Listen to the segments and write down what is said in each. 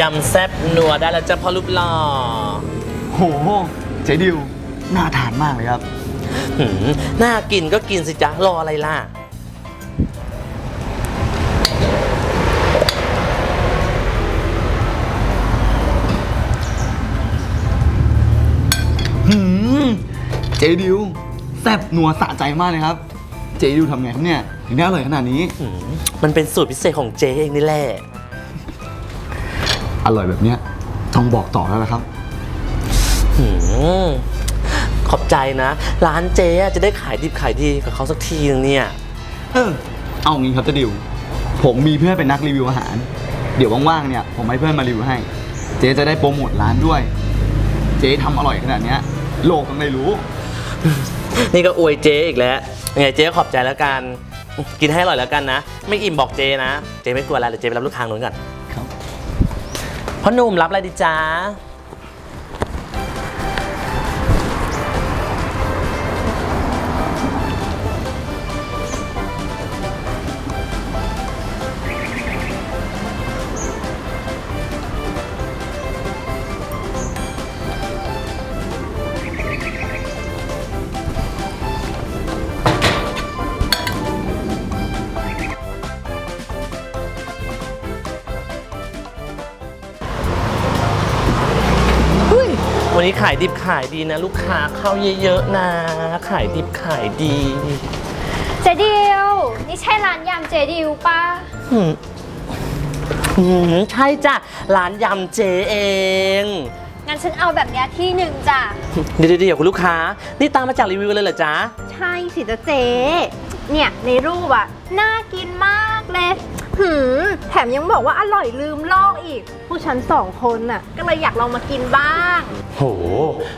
ยำแซ่บนัวได้แล้วจ้ะพ่อรูปหล่อโหเจดิวน่าทานมากเลยครับ หืมน่ากินก็กินสิจ๊ะ รออะไรล่ะ หืมเจดิวแซ่บนัวสะใจมากเลยครับ เจดิวทำไงครับเนี่ยถึงได้อร่อยขนาดนี้ หืมมันเป็นสูตรพิเศษของเจ๊เองนี่แหละ อร่อยแบบเนี้ยต้องบอกต่อแล้วละครับ หืมขอบใจนะ ร้านเจ๊อะจะได้ขายดิบขายดีกับเขาสักทีนึงเนี่ย เออเอางี้ครับเจดิว ผมมีเพื่อนเป็นนักรีวิวอาหาร เดี๋ยวว่างๆเนี่ยผมให้เพื่อนมารีวิวให้ เจ๊จะได้โปรโมทร้านด้วย เจ๊ทำอร่อยขนาดเนี้ยโลกต้องได้รู้ นี่ก็อวยเจ๊อีกแล้วยังไงเจ๊ขอบใจแล้วกัน กินให้อร่อยแล้วกันนะ ไม่อิ่มบอกเจ๊นะ เจ๊ไม่กลัวอะไรเดี๋ยวเจ๊ไปรับลูกค้านู้นก่อนครับ พ่อหนุ่มรับอะไรดีจ้า วันนี้ขายดิบขายดีนะ ลูกค้าเข้าเยอะๆนะ ขายดิบขายดีเจดิวนี่ใช่ร้านยำเจดิวปะอืมอืมใช่จ้ะ ร้านยำเจเอง งั้นฉันเอาแบบเนี้ยที่หนึ่งจ้ะ เดี๋ยวๆเดี๋ยวคุณลูกค้า นี่ตามมาจากรีวิวเลยเหรอจ๊ะ ใช่สิจ๊ะเจ๊เนี่ยในรูปอะน่ากินมากเลย หืมแถมยังบอกว่าอร่อยลืมลอก อีกผู้ฉันสองคนน่ะ ก็เลยอยากลองมากินบ้าง โห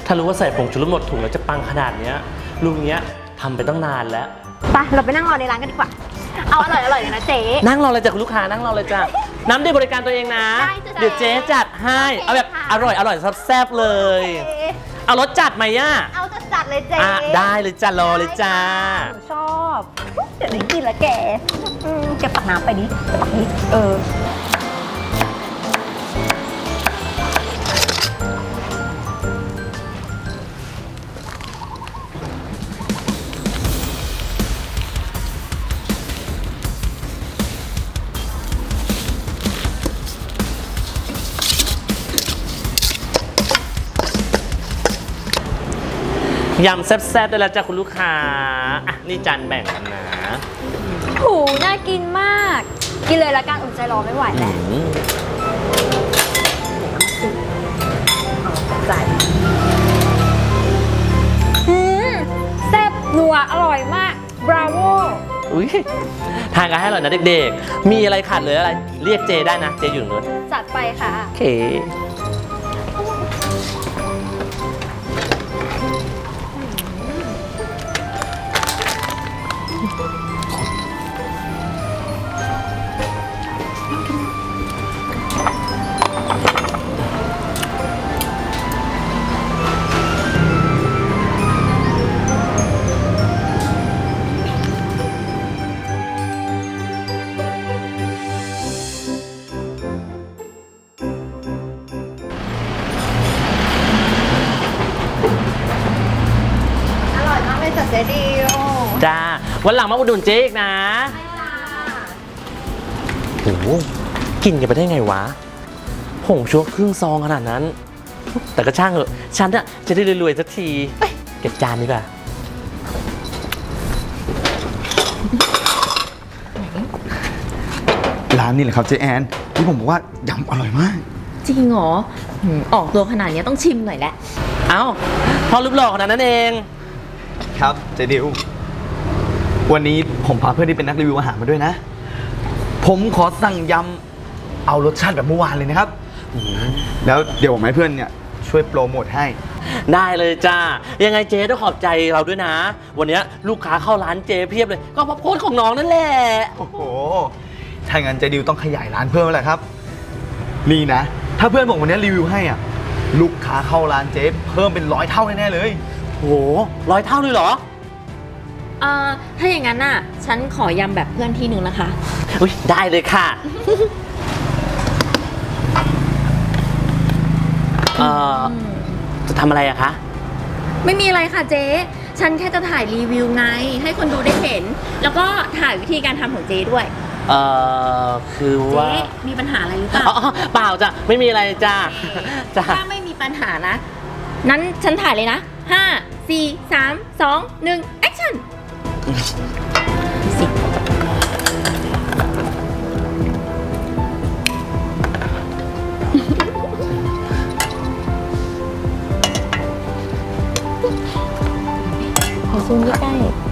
ถ้ารู้ว่าใส่ผงชูรสหมดถุงแล้วจะปังขนาดเนี้ยลุงเนี้ยทำไปตั้งนานแล้ว ไป เราไปนั่งรอในร้านกันดีกว่า เอาอร่อยอร่อยเลยนะเจ๊ นั่งรอเลยจ้ะคุณลูกค้านั่งรอเลยจ้ะ น้ำดื่มบริการตัวเองนะ ได้จ้ะเดี๋ยวเจ๊จัดให้ โอเคเอาแบบค่ะ อร่อยอร่อยแซ่บๆเลยเจ๊เอารสจัดไหมย่ะเอาจะจัดเลยเจ๊อะได้เลยจ้ะรอเลยจ้า หนูชอบ เดี๋ยวได้กินละแกอืมแกปักน้ำไปดิปักนี้เออ ยำแซ่บๆได้แล้วจ้ะคุณลูกค้า อะ นี่จานแบ่งกันนะหูน่ากินมาก กินเลยละกันอดใจรอไม่ไหวแล้วอืมใจอืมแซ่บนัวอร่อยมาก บราโว อุ้ยทานกันให้อร่อยนะเด็กๆ มีอะไรขาดเหลืออะไร เรียกเจได้นะ เจอยู่ตรงนู้นจัดไปค่ะ โอเค วันหลังมาอุดหนุนเจ๊อีกนะโอ้โหกินกันไปได้ไงวะผงชัวครึ่งซองขนาดนั้น แต่ก็ช่างเถอะ ฉันอะจะได้รวยๆสักทีเอ้ยเก็บจานดีกว่าร้านนี้แหละครับเจแอนที่ผมบอกว่ายำอร่อยมาก จริงเหรอหืมออกตัวขนาดนี้ต้องชิมหน่อยแหละ เอ้าพอรูปหล่อขนาดนั้นเอง ครับเจดิว วันนี้ผมพาเพื่อนที่เป็นนักรีวิวอาหารมาด้วยนะ ผมขอสั่งยำเอารสชาติแบบเมื่อวานเลยนะครับ แล้วเดี๋ยวผมให้เพื่อนเนี่ยช่วยโปรโมทให้ ได้เลยจ้า ยังไงเจ๊ต้องขอบใจเราด้วยนะ วันเนี้ยลูกค้าเข้าร้านเจ๊เพียบเลย ก็เพราะโพสต์ของน้องนั่นแหละ โอ้โห ถ้างั้นเจดิวต้องขยายร้านเพิ่มแล้วแหละครับ นี่นะ ถ้าเพื่อนผมวันนี้รีวิวให้อะ ลูกค้าเข้าร้านเจ๊เพิ่มเป็นร้อยเท่าแน่ๆเลย โหร้อยเท่าเลยเหรอ เอ่อถ้าอย่างนั้นน่ะ ฉันขอยำแบบเพื่อนที่หนึ่งนะคะ อุ้ยได้เลยค่ะจะทำอะไรอะคะ ไม่มีอะไรค่ะเจ๊ ฉันแค่จะถ่ายรีวิวไง ให้คนดูได้เห็น แล้วก็ถ่ายวิธีการทำของเจ๊ด้วย เอ่อ คือเจ๊ว่ามีปัญหาอะไรหรือเปล่า อ๋อเปล่าจ้ะ ไม่มีอะไรจ้ะจ้ะถ้าไม่มีปัญหานะ นั้นฉันถ่ายเลยนะห้าสี่สาม สองหนึ่งแอคชั่นสิขอซูมใกล้ๆ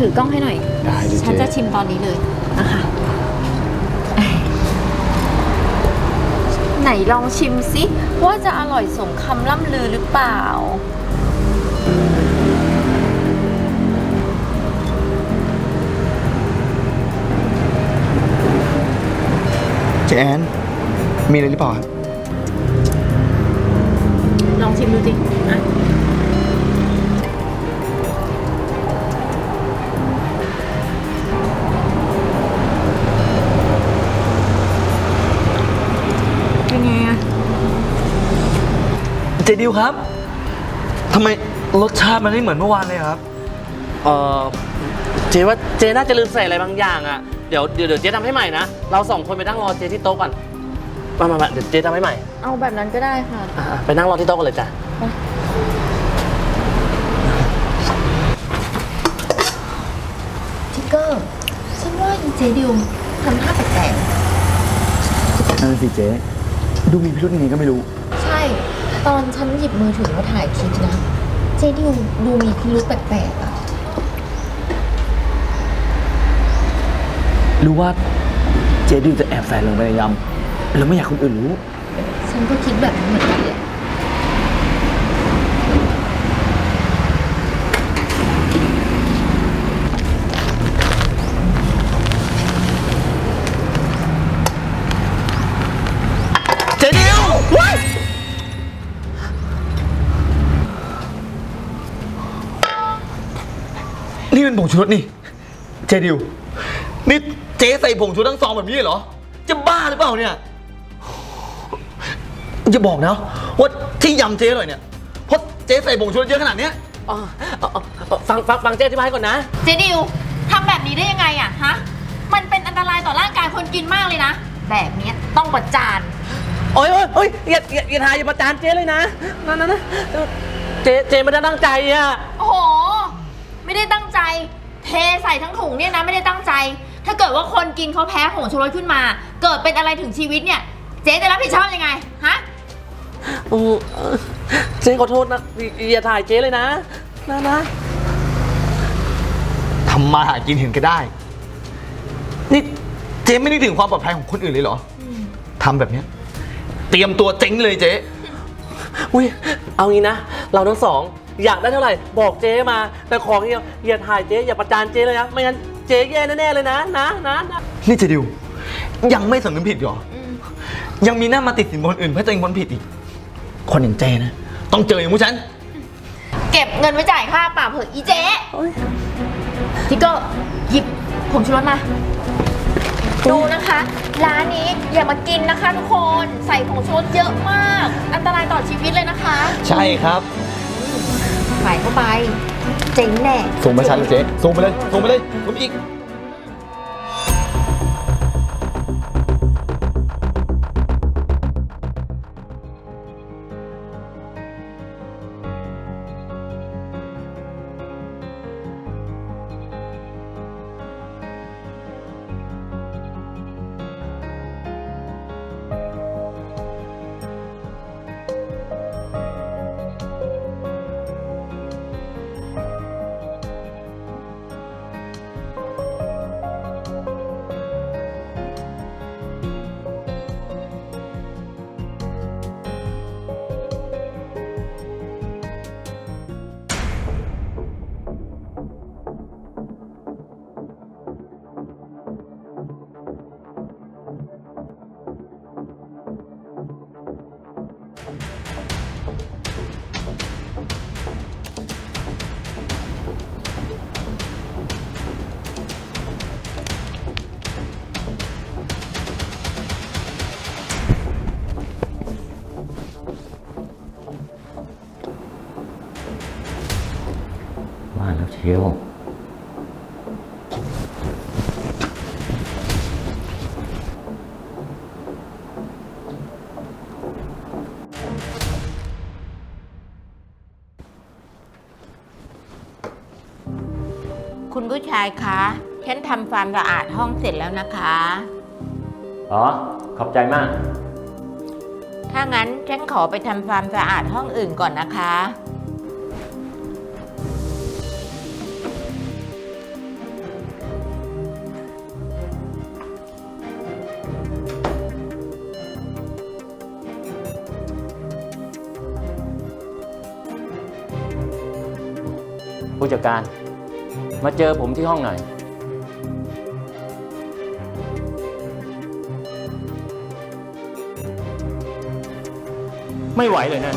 ถือกล้องให้หน่อย ได้ดิเจ๊ฉันจะชิมตอนนี้เลยนะคะ ไหนลองชิมสิว่าจะอร่อยสมคำล่ำลือหรือเปล่า เจแอนมีอะไรหรือเปล่าครับลองชิมดูสิอะ ดิวครับทำไมรสชาติมันไม่เหมือนเมื่อวานเลยครับ เอ่อเจว่าเจน่าจะลืมใส่อะไรบางอย่างอะเดี๋ยวเดี๋ยวเดี๋ยวเจทำให้ใหม่นะ เราสองคนไปนั่งรอเจที่โต๊ะก่อนมามามาเดี๋ยวเจทำให้ใหม่เอาแบบนั้นก็ได้ค่ะอะไปนั่งรอที่โต๊ะกันเลยจ้ะทิกเกอร์ ฉันว่าอีเจดิวทำท่าแปลกนั่นสิเจ๊ ดูมีพิรุธยังไงก็ไม่รู้ๆใช่ ตอนฉันหยิบมือถือมาถ่ายคลิปนะเจดิวดูมีพิรุธแปลกๆอะรู้ว่าเจดิวจะแอบแฝงลงไปในยำแล้วไม่อยากคนอื่นรู้ ฉันก็คิดแบบนั้นเหมือนกันแหละ เป็นผงชูรสนี่ เจดิว นี่เจ๊ใส่ผงชูรสทั้งซองแบบนี้เลยเหรอ จะบ้าหรือเปล่าเนี่ยอย่าบอกนะว่าที่ยำเจ๊อร่อยเนี่ย เพราะเจ๊ใส่ผงชูรสเยอะขนาดเนี้ย อ๋ออ๋ออ๋อฟังฟังฟังเจอธิบายก่อนนะ เจดิวทำแบบนี้ได้ยังไงอะฮะ มันเป็นอันตรายต่อร่างกายคนกินมากเลยนะ แบบเนี้ยต้องประจาน โอ้ยโอ้ยโอ้ยอย่าอย่าอย่าทายอย่าประจานเจเลยนะนั่นนั่นนะเจเจไม่ได้ตั้งใจอะ โอ้โห ไม่ได้ตั้งใจ เทใส่ทั้งถุงเนี่ยนะไม่ได้ตั้งใจ ถ้าเกิดว่าคนกินเขาแพ้ผงชูรสขึ้นมา เกิดเป็นอะไรถึงชีวิตเนี่ย เจ๊จะรับผิดชอบยังไง ฮะ อืมเอ่อเจขอโทษนะอย่าอย่าถ่ายเจเลยนะนะนะทำมาหากินเห็นก็ได้ นี่เจ๊ไม่นึกถึงความปลอดภัยของคนอื่นเลยเหรออทำแบบเนี้ยเตรียมตัวเจ๊งเลยเจ๊ อุ้ยเอางี้นะ เราทั้งสอง อยากได้เท่าไหร่บอกเจมา แต่ของอย่าอย่าถ่ายเจอย่าประจานเจเลยนะไม่งั้นเจแย่แน่ๆเลยนะนะนะนะนี่เจดิว ยังไม่สำนึกผิดเหรอ ยังมีหน้ามาติดสินบนอื่นเพื่อตัวเองพ้นผิดอีก คนอย่างเจนะ ต้องเจออย่างพวกฉัน เก็บเงินไว้จ่ายค่าปรับเถอะอีเจ๊โอ๊ยทิกเกอร์หยิบผงชูรสมา ดูนะคะ ร้านนี้อย่ามากินนะคะทุกคน ใส่ผงชูรสเยอะมาก อันตรายต่อชีวิตเลยนะคะ ใช่ครับ ใส่เข้าไป เจ๋งแน่ส่งไปชันเลยเจ๊ส่งไปเลยส่งไปเลยสูงไปอีก คุณผู้ชายคะ ฉันทำความสะอาดห้องเสร็จแล้วนะคะ อ๋อ ขอบใจมาก ถ้างั้นฉันขอไปทำความสะอาดห้องอื่นก่อนนะคะ ผู้จัดการ มาเจอผมที่ห้องหน่อยไม่ไหวเลยนะ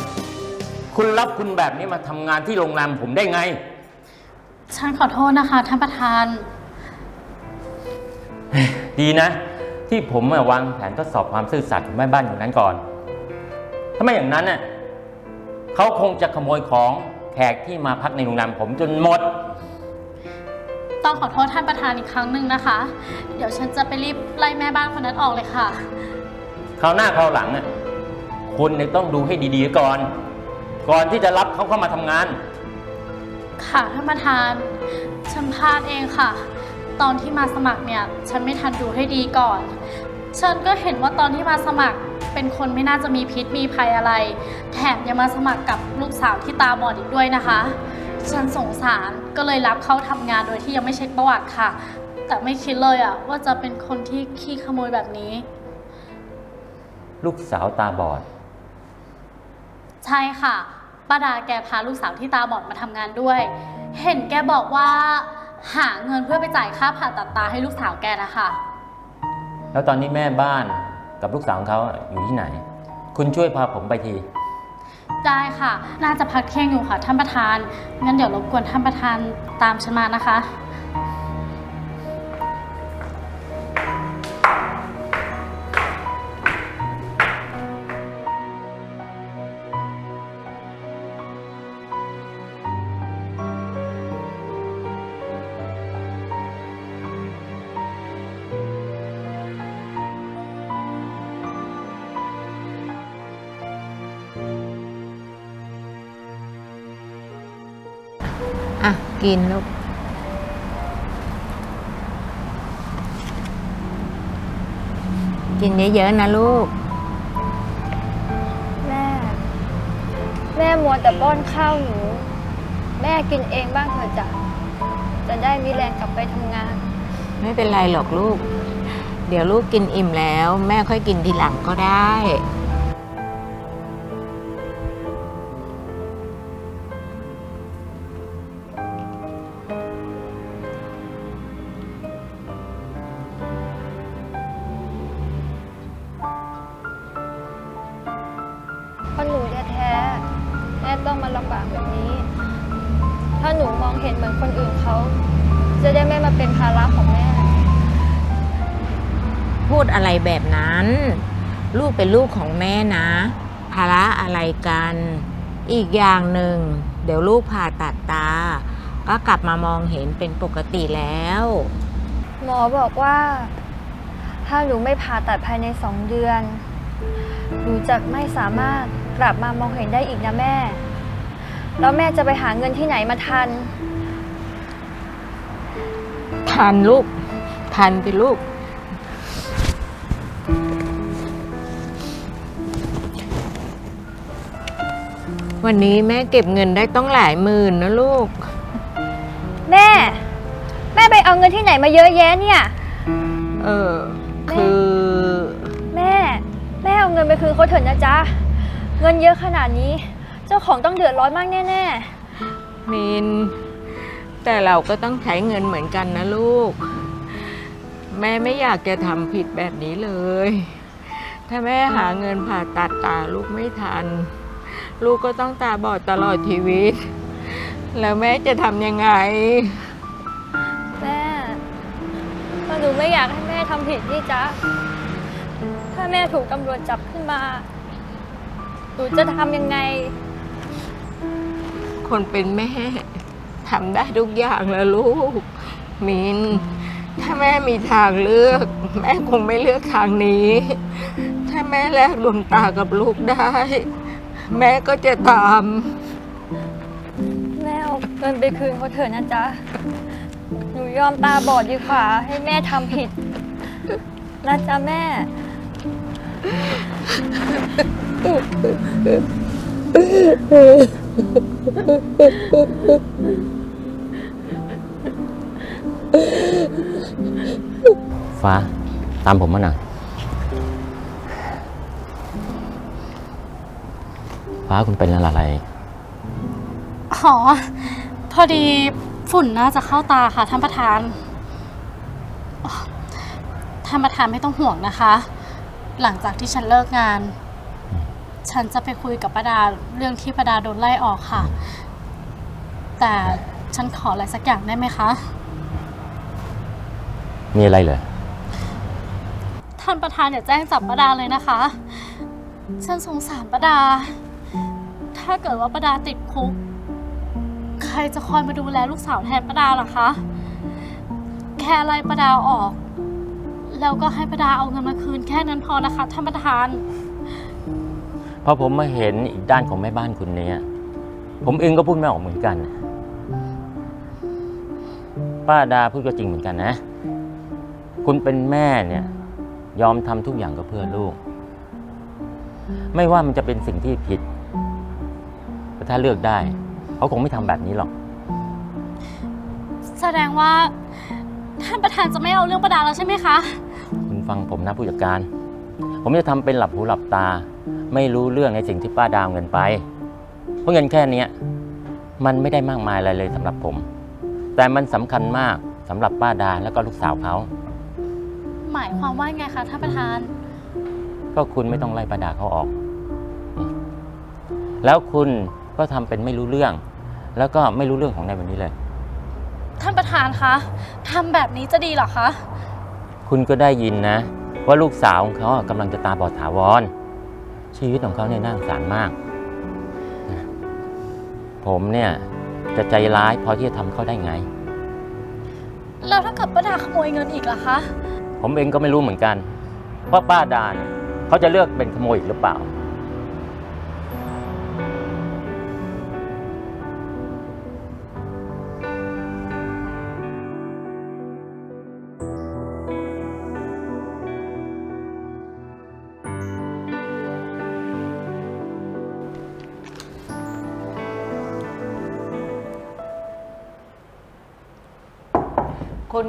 คุณรับคุณแบบนี้มาทำงานที่โรงแรมผมได้ไง ฉันขอโทษนะคะท่านประธาน ดีนะ ที่ผมอะวางแผนทดสอบความซื่อสัตย์ของแม่บ้านอยู่นั้นก่อน ถ้าไม่อย่างนั้นน่ะเขาคงจะขโมยของแขกที่มาพักในโรงแรมผมจนหมด ต้องขอโทษท่านประธานอีกครั้งหนึ่งนะคะ เดี๋ยวฉันจะไปรีบไล่แม่บ้านคนนั้นออกเลยค่ะ คราวหน้าคราวหลังอะคุณเนี่ยต้องดูให้ดีๆก่อน ก่อนที่จะรับเขาเข้ามาทำงาน ค่ะท่านประธาน ฉันพลาดเองค่ะ ตอนที่มาสมัครเนี่ย ฉันไม่ทันดูให้ดีก่อน ฉันก็เห็นว่าตอนที่มาสมัครเป็นคนไม่น่าจะมีพิษมีภัยอะไร แถมยังมาสมัครกับลูกสาวที่ตาบอดอีกด้วยนะคะ ฉันสงสาร ก็เลยรับเข้าทำงานโดยที่ยังไม่เช็คประวัติค่ะ แต่ไม่คิดเลยอะว่าจะเป็นคนที่ขี้ขโมยแบบนี้ ลูกสาวตาบอด ใช่ค่ะป้าดาแกพาลูกสาวที่ตาบอดมาทำงานด้วย เห็นแกบอกว่า หาเงินเพื่อไปจ่ายค่าผ่าตัดตาให้ลูกสาวแกนะคะแล้วตอนนี้แม่บ้านกับลูกสาวของเขาอะอยู่ที่ไหน คุณช่วยพาผมไปที ได้ค่ะ น่าจะพักเที่ยงอยู่ค่ะท่านประธาน งั้นเดี๋ยวรบกวนท่านประธานตามฉันมานะคะ กินลูกกินเยอะๆนะลูก แม่ แม่มัวแต่ป้อนข้าวหนู แม่กินเองบ้างเถอะจ้ะจะได้มีแรงกลับไปทำงาน ไม่เป็นไรหรอกลูก เดี๋ยวลูกกินอิ่มแล้ว แม่ค่อยกินทีหลังก็ได้ เป็นลูกของแม่นะ ภาระอะไรกัน อีกอย่างหนึ่ง เดี๋ยวลูกผ่าตัดตา ก็กลับมามองเห็นเป็นปกติแล้ว หมอบอกว่า ถ้าหนูไม่ผ่าตัดภายในสองเดือน หนูจะไม่สามารถกลับมามองเห็นได้อีกนะแม่ แล้วแม่จะไปหาเงินที่ไหนมาทัน ทันลูก ทันไปลูก วันนี้แม่เก็บเงินได้ต้องหลายหมื่นนะลูก แม่ แม่ไปเอาเงินที่ไหนมาเยอะแยะเนี่ย เออ คือ แม่ แม่เอาเงินไปคืนเขาเถอะนะจ๊ะ เงินเยอะขนาดนี้ เจ้าของต้องเดือดร้อนมากแน่มิน แต่เราก็ต้องใช้เงินเหมือนกันนะลูก แม่ไม่อยากจะทำผิดแบบนี้เลย ถ้าแม่หาเงินผ่าตัดตาลูกไม่ทัน ลูกก็ต้องตาบอดตลอดชีวิต แล้วแม่จะทำยังไงๆแม่แต่หนูไม่อยากให้แม่ทำผิดนี่จ๊ะ ถ้าแม่ถูกตำรวจจับขึ้นมา หนูจะทำยังไง คนเป็นแม่ทำได้ทุกอย่างแล้วลูก มิน ถ้าแม่มีทางเลือก แม่คงไม่เลือกทางนี้ ถ้าแม่แลกดวงตากับลูกได้ แม่ก็จะตาม แม่เอาเงินไปคืนเขาเถอะนะจ๊ะ หนูยอมตาบอดดีกว่า ให้แม่ทำผิดนะจ๊ะแม่ ฟ้าตามผมมาหน่อย ฟ้าคุณเป็นอะไร อ๋อ พอดีฝุ่นน่าจะเข้าตาค่ะท่านประธานอ๋อท่านประธานไม่ต้องห่วงนะคะ หลังจากที่ฉันเลิกงาน ฉันจะไปคุยกับป้าดาเรื่องที่ป้าดาโดนไล่ออกค่ะ แต่ฉันขออะไรสักอย่างได้ไหมคะ มีอะไรเหรอ ท่านประธานอย่าแจ้งจับป้าดาเลยนะคะ ฉันสงสารป้าดา ถ้าเกิดว่าป้าดาติดคุก ใครจะคอยมาดูแลลูกสาวแทนป้าดาล่ะคะ แค่ไล่ป้าดาออก แล้วก็ให้ป้าดาเอาเงินมาคืนแค่นั้นพอนะคะท่านประธาน พอผมมาเห็นอีกด้านของแม่บ้านคุณเนี้ยผมเองก็พูดไม่ออกเหมือนกัน ป้าดาพูดก็จริงเหมือนกันนะ คุณเป็นแม่เนี่ย ยอมทำทุกอย่างก็เพื่อลูก ไม่ว่ามันจะเป็นสิ่งที่ผิด ถ้าเลือกได้เขาคงไม่ทำแบบนี้หรอก แสดงว่า ท่านประธานจะไม่เอาเรื่องป้าดาแล้วใช่ไหมคะ คุณฟังผมนะผู้จัดการ ผมจะทำเป็นหลับหูหลับตา ไม่รู้เรื่องในสิ่งที่ป้าดาวเงินไป เพราะเงินแค่เนี้ยมันไม่ได้มากมายอะไรเลยสำหรับผม แต่มันสำคัญมากสำหรับป้าดาแล้วก็ลูกสาวเขา หมายความว่าไงคะท่านประธาน ก็คุณไม่ต้องไล่ป้าดาเขาออก แล้วคุณ ก็ทำเป็นไม่รู้เรื่อง แล้วก็ไม่รู้เรื่องของในวันนี้เลย ท่านประธานคะทำแบบนี้จะดีเหรอคะ คุณก็ได้ยินนะ ว่าลูกสาวของเขาอะกำลังจะตาบอดถาวร ชีวิตของเขาเนี่ยน่าสงสารมากนะผมเนี่ยจะใจร้ายพอที่จะทำเขาได้ไง แล้วถ้าเกิดป้าดาขโมยเงินอีกล่ะคะ ผมเองก็ไม่รู้เหมือนกันว่าป้าดาเนี่ยเขาจะเลือกเป็นขโมยอีกหรือเปล่า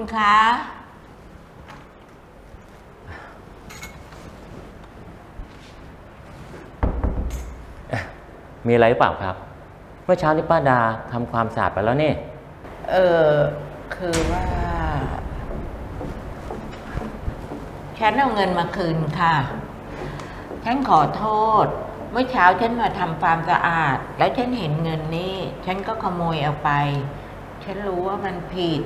คุณคะ มีอะไรหรือเปล่าครับ เมื่อเช้านี้ป้าดาทำความสะอาดไปแล้วนี่ เออคือว่า ฉันเอาเงินมาคืนค่ะ ฉันขอโทษ เมื่อเช้าฉันมาทำความสะอาด แล้วฉันเห็นเงินนี่ ฉันก็ขโมยเอาไป ฉันรู้ว่ามันผิด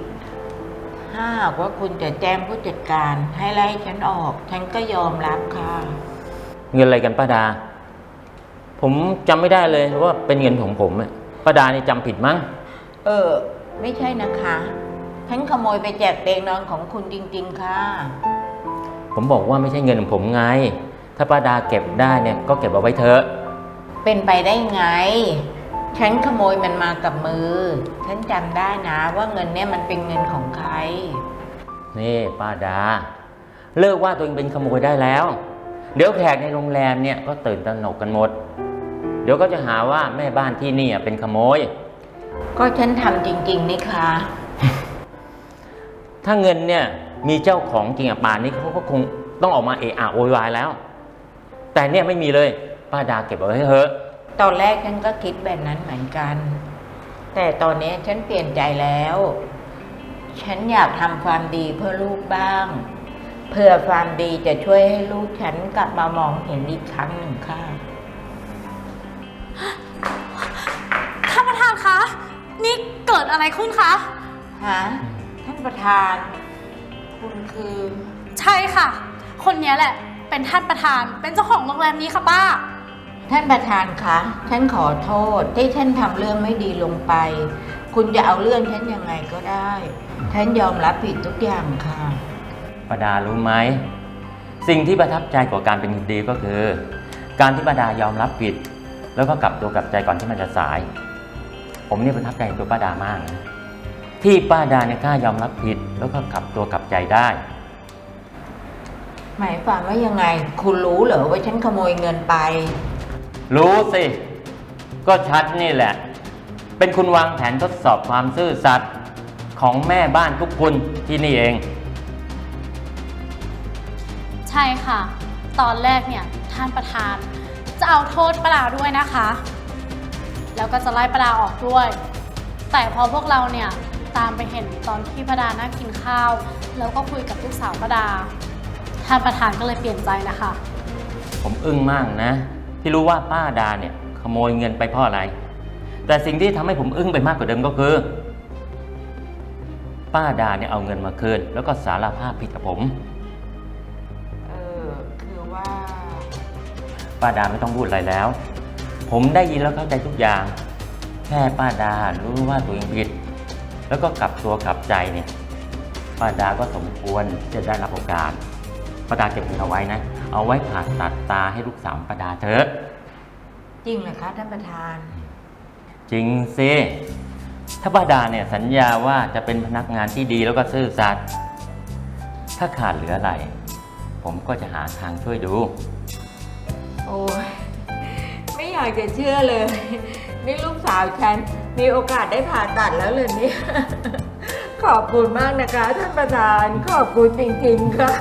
ถ้าหากว่าคุณจะแจ้งผู้จัดการให้ไล่ฉันออก ฉันก็ยอมรับค่ะ เงินอะไรกันป้าดา ผมจำไม่ได้เลยว่าเป็นเงินของผมอะป้าดานี่จำผิดมั้ง เออ ไม่ใช่นะคะ ฉันขโมยไปแจกเตียงนอนของคุณจริง ๆ ค่ะ ผมบอกว่าไม่ใช่เงินของผมไง ถ้าป้าดาเก็บได้เนี่ยก็เก็บเอาไว้เถอะ เป็นไปได้ไง ฉันขโมยมันมากับมือ ฉันจำได้นะว่าเงินเนี่ยมันเป็นเงินของใคร นี่ป้าดา เลิกว่าตัวเองเป็นขโมยได้แล้ว เดี๋ยวแขกในโรงแรมเนี่ยก็ตื่นตระหนกกันหมด เดี๋ยวก็จะหาว่าแม่บ้านที่นี่อะเป็นขโมย ก็ฉันทำจริง ๆนี่คะ ถ้าเงินเนี่ยมีเจ้าของจริงอะป่านนี้เขาก็คงต้องออกมาเอะอะโวยวายแล้ว แต่เนี่ยไม่มีเลย ป้าดาเก็บเอาไว้เถอะ ตอนแรกฉันก็คิดแบบนั้นเหมือนกัน แต่ตอนนี้ฉันเปลี่ยนใจแล้ว ฉันอยากทำความดีเพื่อลูกบ้างเพื่อความดีจะช่วยให้ลูกฉันกลับมามองเห็นอีกครั้งหนึ่งค่ะ ท่านประธานคะ นี่เกิดอะไรขึ้นคะ ฮะ ท่านประธาน คุณคือ ใช่ค่ะ คนนี้แหละ เป็นท่านประธาน เป็นเจ้าของโรงแรมนี้ค่ะป้า ท่านประธานคะฉันขอโทษที่ฉันทำเรื่องไม่ดีลงไป คุณจะเอาเรื่องฉันยังไงก็ได้ฉันยอมรับผิดทุกอย่างค่ะป้าดารู้ไหมสิ่งที่ประทับใจกว่าการเป็นคนดีก็คือ การที่ป้าดายอมรับผิด แล้วก็กลับตัวกลับใจก่อนที่มันจะสาย ผมเนี่ยประทับใจในตัวป้าดามากนะที่ป้าดาเนี่ยกล้ายอมรับผิด แล้วก็กลับตัวกลับใจได้ หมายความว่ายังไง คุณรู้เหรอว่าฉันขโมยเงินไป รู้สิ ก็ชัดนี่แหละ เป็นคุณวางแผนทดสอบความซื่อสัตย์ของแม่บ้านทุกคนที่นี่เอง ใช่ค่ะ ตอนแรกเนี่ยท่านประธาน จะเอาโทษประดาด้วยนะคะ แล้วก็จะไล่ประดาออกด้วย แต่พอพวกเราเนี่ยตามไปเห็นตอนที่ประดานั่งกินข้าว แล้วก็คุยกับลูกสาวประดาท่านประธานก็เลยเปลี่ยนใจนะคะ ผมอึ้งมากนะ ที่รู้ว่าป้าดาเนี่ยขโมยเงินไปเพราะอะไร แต่สิ่งที่ทำให้ผมอึ้งไปมากกว่าเดิมก็คือ ป้าดาเนี่ยเอาเงินมาคืน แล้วก็สารภาพผิดกับผม เออคือว่า ป้าดาไม่ต้องพูดอะไรแล้ว ผมได้ยินแล้วเข้าใจทุกอย่าง แค่ป้าดารู้ว่าตัวเองผิด แล้วก็กลับตัวกลับใจเนี่ยป้าดาก็สมควรจะได้รับโอกาสป้าดาเก็บเงินเอาไว้นะ เอาไว้ผ่าตัดตาให้ลูกสาวป้าดาเถอะ จริงเหรอคะท่านประธาน จริงสิถ้าป้าดาเนี่ยสัญญาว่าจะเป็นพนักงานที่ดีแล้วก็ซื่อสัตย์ถ้าขาดเหลืออะไร ผมก็จะหาทางช่วยดู โอ้ยไม่อยากจะเชื่อเลย นี่ลูกสาวฉันมีโอกาสได้ผ่าตัดแล้วเลยเนี่ย ขอบคุณมากนะคะท่านประธาน ขอบคุณจริงๆค่ะ